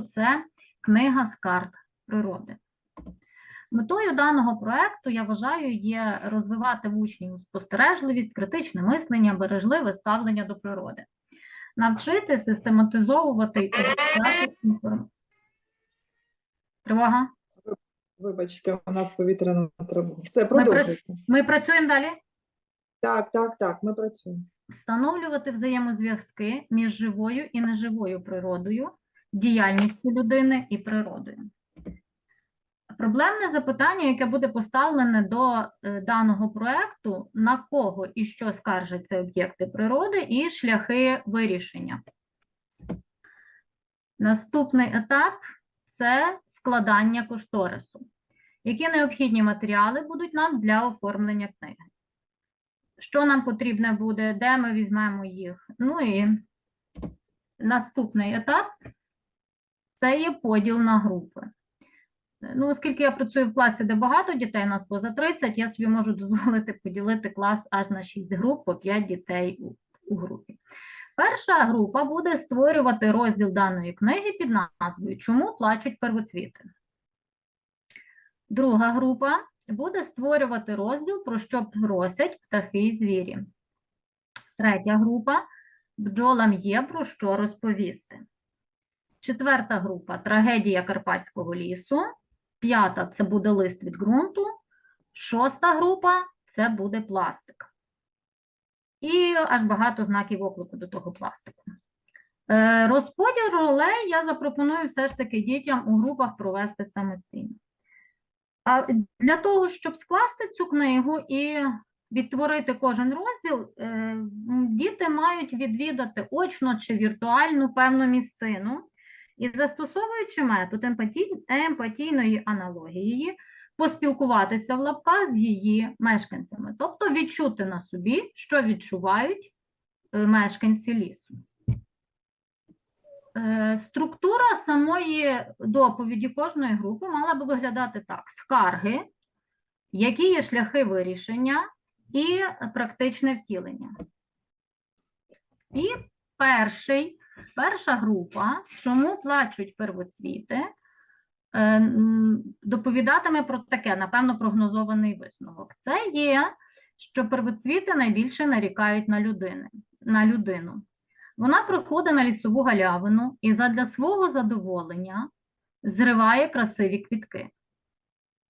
проєкту це книга з карт природи. Метою даного проєкту, я вважаю, є розвивати в учнів спостережливість, критичне мислення, бережливе ставлення до природи, навчити систематизовувати і інформацію. Тривога. Вибачте, у нас повітряна тривога. Все, продовжуйте. Ми працюємо далі. Так, так, так, ми працюємо. Встановлювати взаємозв'язки між живою і неживою природою, діяльністю людини і природою. Проблемне запитання, яке буде поставлене до е, даного проекту, на кого і що скаржаться об'єкти природи, і шляхи вирішення. Наступний етап це складання кошторису. Які необхідні матеріали будуть нам для оформлення книги? Що нам потрібне буде, де ми візьмемо їх? Ну і наступний етап це є поділ на групи. Ну, оскільки я працюю в класі, де багато дітей, у нас поза 30, я собі можу дозволити поділити клас аж на 6 груп, по 5 дітей у, у групі. Перша група буде створювати розділ даної книги під назвою Чому плачуть первоцвіти? Друга група буде створювати розділ, про що просять птахи і звірі. Третя група бджолам є про що розповісти. Четверта група трагедія Карпатського лісу. П'ята це буде лист від ґрунту. Шоста група це буде пластик. І аж багато знаків оклику до того пластику. Е, Розподіл ролей я запропоную все ж таки дітям у групах провести самостійно. А для того, щоб скласти цю книгу і відтворити кожен розділ, е, діти мають відвідати очно чи віртуальну певну місцину і, застосовуючи метод емпатійної аналогії, поспілкуватися в лапках з її мешканцями, тобто відчути на собі, що відчувають е, мешканці лісу. Е, Структура самої доповіді кожної групи мала би виглядати так: скарги, які є шляхи вирішення і практичне втілення. І перший, перша група, чому плачуть первоцвіти, е, доповідатиме про таке, напевно, прогнозований висновок. Це є, що первоцвіти найбільше нарікають на людини, на людину. Вона приходить на лісову галявину і задля свого задоволення зриває красиві квітки.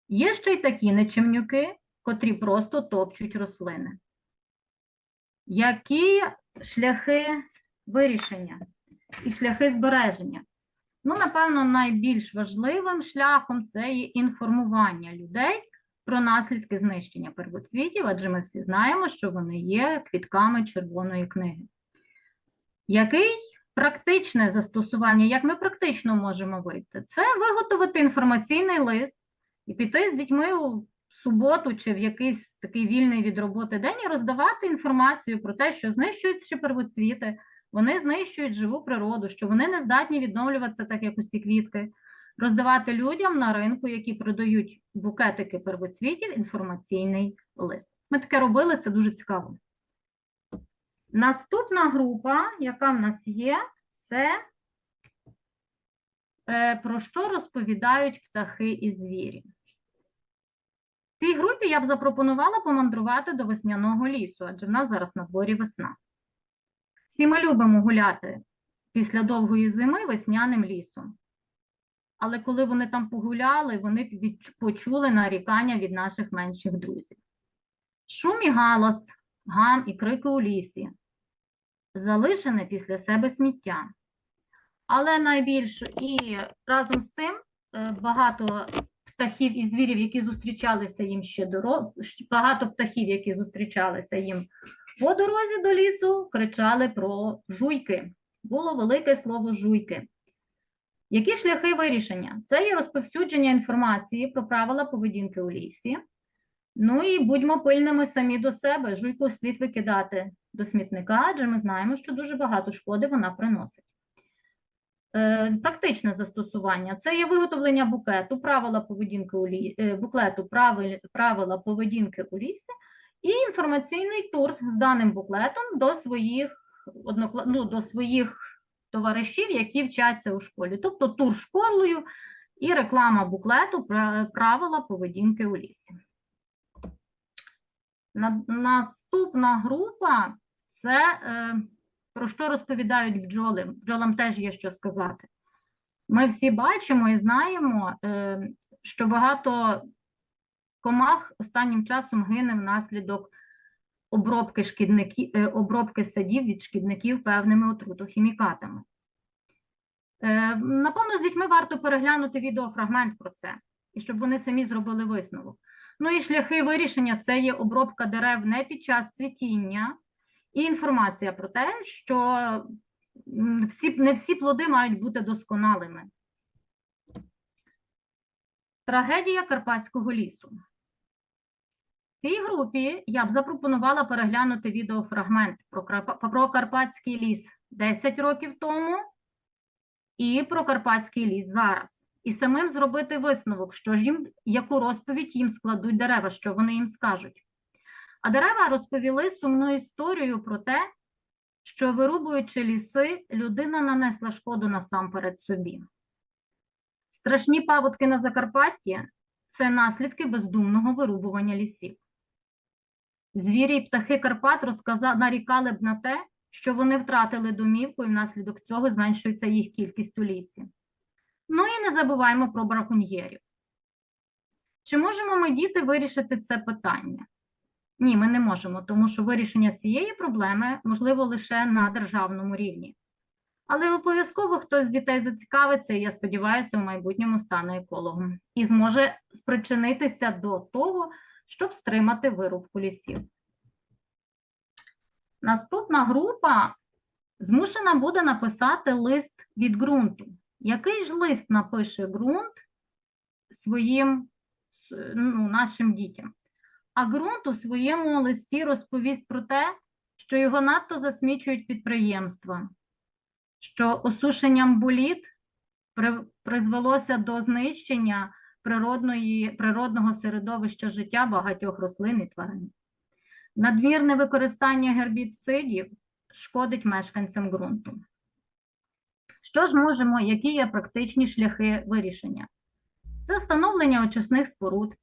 Є ще й такі нечемнюки, котрі просто топчуть рослини. Які шляхи вирішення і шляхи збереження? Ну, напевно, найбільш важливим шляхом це є інформування людей про наслідки знищення первоцвітів, адже ми всі знаємо, що вони є квітками червоної книги. Який практичне застосування, як ми практично можемо вийти? Це виготовити інформаційний лист і піти з дітьми у суботу чи в якийсь такий вільний від роботи день і роздавати інформацію про те, що знищують ще первоцвіти, вони знищують живу природу, що вони не здатні відновлюватися так, як усі квітки. Роздавати людям на ринку, які продають букетики первоцвітів, інформаційний лист. Ми таке робили, це дуже цікаво. Наступна група, яка в нас є, це е, про що розповідають птахи і звірі. В цій групі я б запропонувала помандрувати до весняного лісу, адже в нас зараз на дворі весна. Всі ми любимо гуляти після довгої зими весняним лісом. Але коли вони там погуляли, вони почули нарікання від наших менших друзів. Шум і галас, гам і крики у лісі, залишене після себе сміття. Але найбільше і разом з тим е, багато птахів і звірів, які зустрічалися їм ще доро... щ- багато птахів, які зустрічалися їм по дорозі до лісу, кричали про жуйки. Було велике слово жуйки. Які шляхи вирішення? Це є розповсюдження інформації про правила поведінки у лісі. Ну і будьмо пильними самі до себе. Жуйку слід викидати до смітника, адже ми знаємо, що дуже багато шкоди вона приносить. Е, Практичне застосування це є виготовлення букету, правила поведінки у лі... е, буклету, правила поведінки у лісі і інформаційний тур з даним буклетом до своїх ну, до своїх товаришів, які вчаться у школі. Тобто тур школою і реклама буклету «Пра- правила поведінки у лісі. Наступна група це е, про що розповідають бджоли. Бджолам теж є що сказати. Ми всі бачимо і знаємо, е, що багато комах останнім часом гине внаслідок обробки, шкідників, обробки садів від шкідників певними отрутохімікатами. Е, Напевно, з дітьми варто переглянути відеофрагмент про це, і щоб вони самі зробили висновок. Ну і шляхи вирішення це є обробка дерев не під час цвітіння, і інформація про те, що всі, не всі плоди мають бути досконалими. Трагедія Карпатського лісу. В цій групі я б запропонувала переглянути відеофрагмент про, Карпатський ліс 10 років тому і про Карпатський ліс зараз. І самим зробити висновок, що ж їм, яку розповідь їм складуть дерева, що вони їм скажуть. А дерева розповіли сумну історію про те, що вирубуючи ліси, людина нанесла шкоду насамперед собі. Страшні паводки на Закарпатті це наслідки бездумного вирубування лісів. Звірі і птахи Карпат нарікали б на те, що вони втратили домівку і внаслідок цього зменшується їх кількість у лісі. Ну і не забуваємо про браконьєрів. Чи можемо ми, діти, вирішити це питання? Ні, ми не можемо, тому що вирішення цієї проблеми можливо лише на державному рівні. Але обов'язково хтось з дітей зацікавиться, і я сподіваюся, в майбутньому стане екологом і зможе спричинитися до того, щоб стримати вирубку лісів. Наступна група змушена буде написати лист від ґрунту. Який ж лист напише ґрунт своїм ну, нашим дітям? А ґрунт у своєму листі розповість про те, що його надто засмічують підприємства, що осушенням боліт при- призвелося до знищення природної, природного середовища життя багатьох рослин і тварин. Надмірне використання гербіцидів шкодить мешканцям ґрунту. Що ж можемо, які є практичні шляхи вирішення? Це встановлення очисних споруд,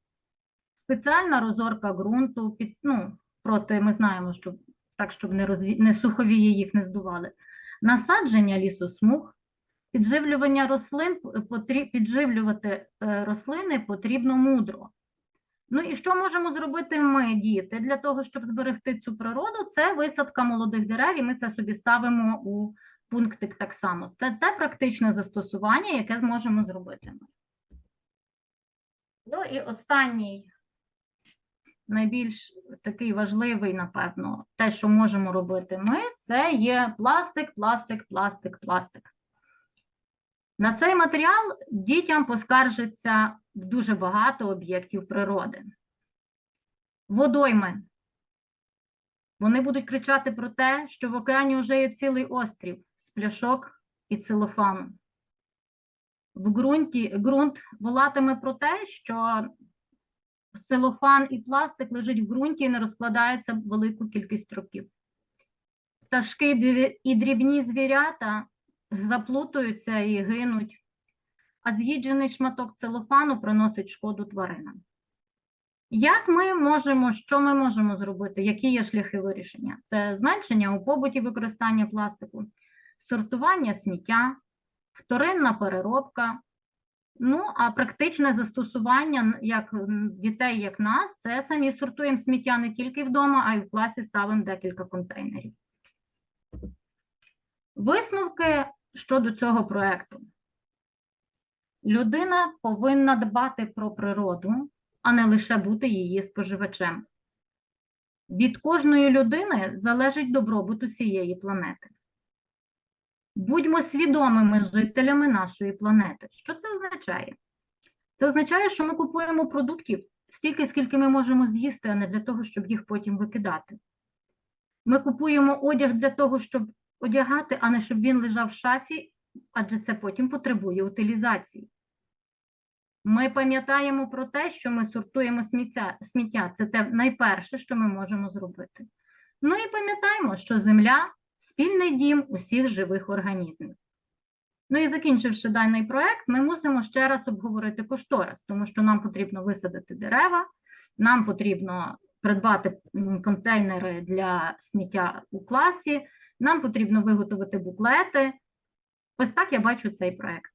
спеціальна розорка ґрунту, під, ну, проти, ми знаємо, що так, щоб не, розві... не суховії їх не здували, насадження лісосмуг, підживлювання рослин, підживлювати е, рослини потрібно мудро. Ну і що можемо зробити ми, діти, для того, щоб зберегти цю природу? Це висадка молодих дерев, і ми це собі ставимо у пунктик так само. Це те практичне застосування, яке зможемо зробити. Ну і останній, найбільш такий важливий, напевно, те, що можемо робити ми, це є пластик, пластик, пластик, пластик. На цей матеріал дітям поскаржиться дуже багато об'єктів природи. Водойми. Вони будуть кричати про те, що в океані вже є цілий острів з пляшок і целофану. В ґрунті ґрунт волатиме про те, що целофан і пластик лежить в ґрунті і не розкладається велику кількість років. Пташки і дрібні звірята заплутуються і гинуть, а з'їджений шматок целофану приносить шкоду тваринам. Як ми можемо, що ми можемо зробити? Які є шляхи вирішення? Це зменшення у побуті використання пластику, сортування сміття, вторинна переробка. Ну, а практичне застосування як дітей, як нас, це самі сортуємо сміття не тільки вдома, а й в класі ставимо декілька контейнерів. Висновки щодо цього проекту. Людина повинна дбати про природу, а не лише бути її споживачем. Від кожної людини залежить добробут усієї планети. Будьмо свідомими жителями нашої планети. Що це означає? Це означає, що ми купуємо продуктів стільки, скільки ми можемо з'їсти, а не для того, щоб їх потім викидати. Ми купуємо одяг для того, щоб одягати, а не щоб він лежав в шафі, адже це потім потребує утилізації. Ми пам'ятаємо про те, що ми сортуємо сміття. сміття. Це те найперше, що ми можемо зробити. Ну і пам'ятаємо, що земля спільний дім усіх живих організмів. Ну і закінчивши даний проект, ми мусимо ще раз обговорити кошторис, тому що нам потрібно висадити дерева, нам потрібно придбати контейнери для сміття у класі, нам потрібно виготовити буклети. Ось так я бачу цей проект.